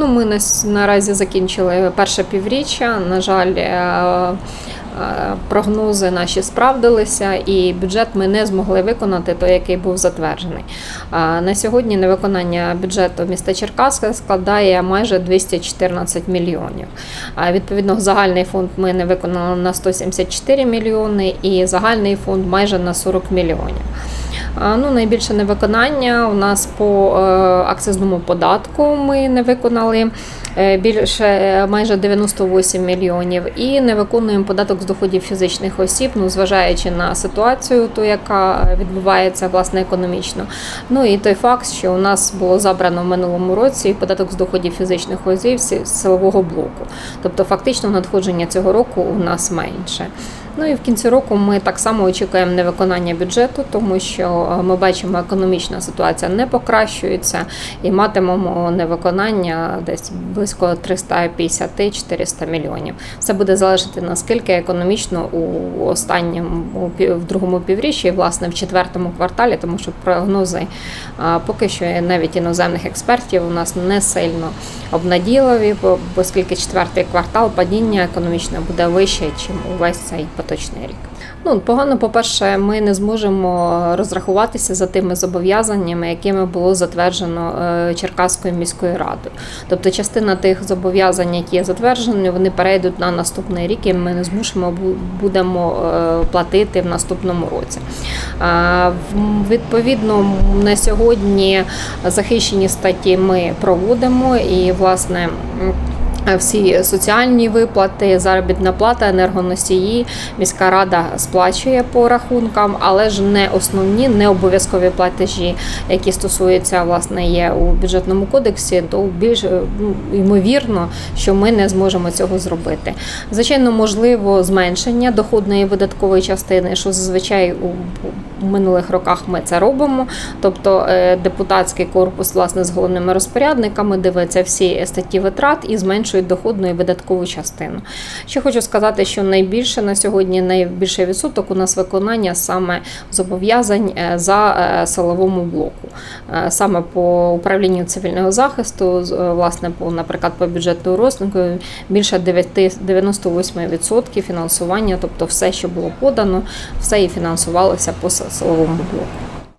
Ну, ми нас- наразі закінчили перше півріччя. На жаль, е, е, прогнози наші справдилися, і бюджет ми не змогли виконати той, який був затверджений. На сьогодні невиконання бюджету міста Черкаска складає майже 214 мільйонів. Відповідно, загальний фонд ми не виконали на 174 мільйони, і загальний фонд майже на 40 мільйонів. Ну, найбільше невиконання у нас по е, акцизному податку ми не виконали е, більше е, майже 98 мільйонів. І не виконуємо податок з доходів фізичних осіб, ну зважаючи на ситуацію, ту, яка відбувається власне економічно. Ну і той факт, що у нас було забрано в минулому році податок з доходів фізичних осіб з силового блоку. Тобто, фактично, надходження цього року у нас менше. Ну і в кінці року ми так само очікуємо невиконання бюджету, тому що е, ми бачимо, економічна ситуація не покращується і матимемо невиконання десь близько 350-400 мільйонів. Це буде залежати наскільки економічно у останньому в другому півріччі, і, власне в четвертому кварталі, тому що прогнози поки що навіть іноземних експертів у нас не сильно обнадійливі, оскільки четвертий квартал падіння економічне буде вище, ніж увесь цей поточний рік. Ну погано, по-перше, ми не зможемо розрахуватися за тими зобов'язаннями, якими було затверджено е, Черкаською міською радою. Тобто, частина тих зобов'язань, які є затверджені, вони перейдуть на наступний рік, і ми не змушимо будемо е, платити в наступному році. Відповідно, на сьогодні захищені статті ми проводимо і власне. М, всі соціальні виплати, заробітна плата, енергоносії міська рада сплачує по рахункам, але ж не основні, не обов'язкові платежі, які стосуються власне є у бюджетному кодексі, то більш е, ну, ймовірно, що ми не зможемо цього зробити. Звичайно, можливо зменшення доходної видаткової частини, що зазвичай у минулих роках ми це робимо. Тобто е, депутатський корпус власне з головними розпорядниками дивиться всі статті витрат і зменшують доходну і видаткову частину. Ще хочу сказати, що найбільше на сьогодні найбільший відсоток у нас виконання саме зобов'язань е, за е, силовому блоку, Е, саме по управлінню цивільного захисту, власне, по, наприклад, по бюджету рознику більше 9 98% фінансування, тобто все, що було подано, все і фінансувалося по силовому блоку.